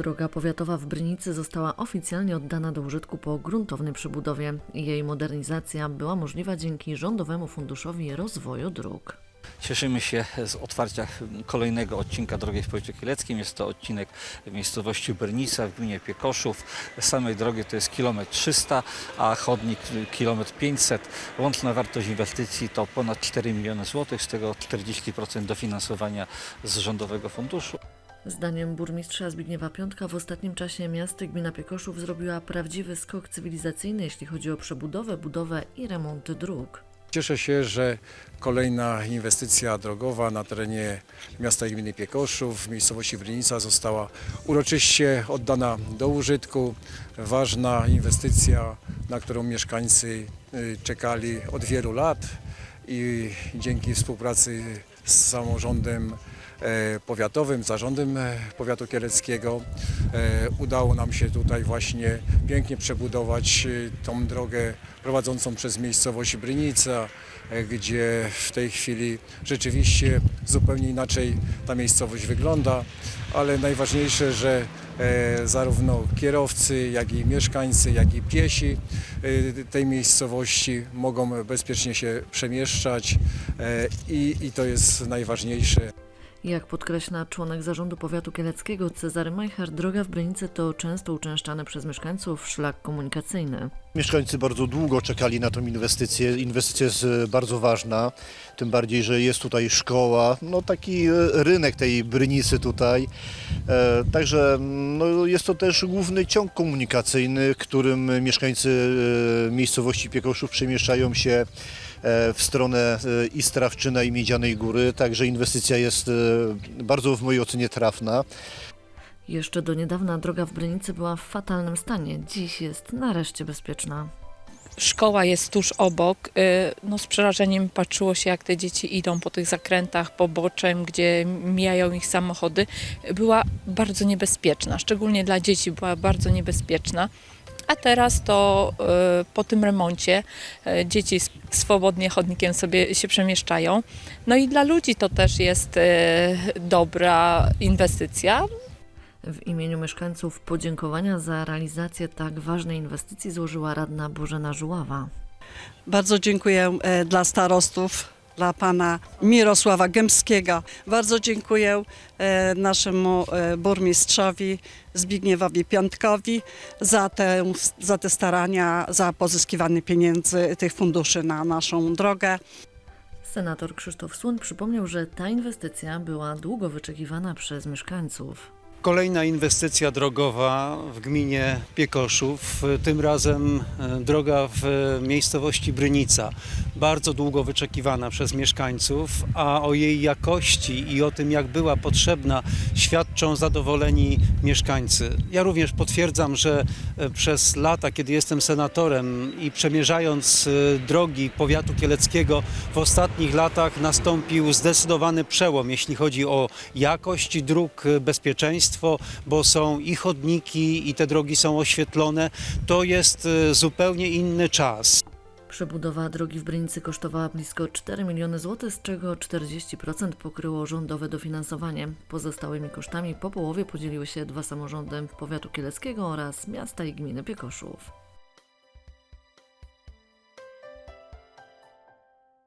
Droga powiatowa w Brynicy została oficjalnie oddana do użytku po gruntownej przebudowie. Jej modernizacja była możliwa dzięki Rządowemu Funduszowi Rozwoju Dróg. Cieszymy się z otwarcia kolejnego odcinka drogi w powiecie kieleckim. Jest to odcinek w miejscowości Bernica w gminie Piekoszów. Samej drogi to jest kilometr 300, a chodnik kilometr 500. Łączna wartość inwestycji to ponad 4 miliony złotych, z tego 40% dofinansowania z Rządowego Funduszu. Zdaniem burmistrza Zbigniewa Piątka w ostatnim czasie miasto gmina Piekoszów zrobiła prawdziwy skok cywilizacyjny, jeśli chodzi o przebudowę, budowę i remont dróg. Cieszę się, że kolejna inwestycja drogowa na terenie miasta i gminy Piekoszów w miejscowości Brynica została uroczyście oddana do użytku. Ważna inwestycja, na którą mieszkańcy y, czekali od wielu lat i dzięki współpracy z samorządem powiatowym, zarządem e, powiatu kieleckiego e, udało nam się tutaj właśnie pięknie przebudować e, tą drogę prowadzącą przez miejscowość Brynica, e, gdzie w tej chwili rzeczywiście zupełnie inaczej ta miejscowość wygląda, ale najważniejsze, że e, zarówno kierowcy, jak i mieszkańcy, jak i piesi e, tej miejscowości mogą bezpiecznie się przemieszczać e, i, i to jest najważniejsze. Jak podkreśla członek zarządu powiatu kieleckiego Cezary Majcher, droga w Brynicy to często uczęszczany przez mieszkańców szlak komunikacyjny. Mieszkańcy bardzo długo czekali na tą inwestycję. Inwestycja jest e, bardzo ważna, tym bardziej, że jest tutaj szkoła, no taki e, rynek tej Brynicy tutaj. E, Także no, jest to też główny ciąg komunikacyjny, którym mieszkańcy miejscowości Piekoszów przemieszczają się w stronę e, i Strawczyna i Miedzianej Góry, także inwestycja jest e, bardzo w mojej ocenie trafna. Jeszcze do niedawna droga w Brynicy była w fatalnym stanie. Dziś jest nareszcie bezpieczna. Szkoła jest tuż obok. No z przerażeniem patrzyło się, jak te dzieci idą po tych zakrętach, poboczem, gdzie mijają ich samochody. Była bardzo niebezpieczna, szczególnie dla dzieci była bardzo niebezpieczna. A teraz to y, po tym remoncie y, dzieci swobodnie chodnikiem sobie się przemieszczają. No i dla ludzi to też jest y, dobra inwestycja. W imieniu mieszkańców podziękowania za realizację tak ważnej inwestycji złożyła radna Bożena Żuława. Bardzo dziękuję e, dla starostów, dla pana Mirosława Gębskiego. Bardzo dziękuję e, naszemu e, burmistrzowi Zbigniewowi Piątkowi za te, za te starania, za pozyskiwanie pieniędzy tych funduszy na naszą drogę. Senator Krzysztof Słon przypomniał, że ta inwestycja była długo wyczekiwana przez mieszkańców. Kolejna inwestycja drogowa w gminie Piekoszów, tym razem e, droga w miejscowości Brynica. Bardzo długo wyczekiwana przez mieszkańców, a o jej jakości i o tym, jak była potrzebna, świadczą zadowoleni mieszkańcy. Ja również potwierdzam, że e, przez lata, kiedy jestem senatorem i przemierzając e, drogi powiatu kieleckiego, w ostatnich latach nastąpił zdecydowany przełom, jeśli chodzi o jakość dróg, e, bezpieczeństwo, bo są i chodniki, i te drogi są oświetlone. To jest zupełnie inny czas. Przebudowa drogi w Brynicy kosztowała blisko 4 miliony złotych, z czego 40% pokryło rządowe dofinansowanie. Pozostałymi kosztami po połowie podzieliły się dwa samorządy powiatu kieleckiego oraz miasta i gminy Piekoszów.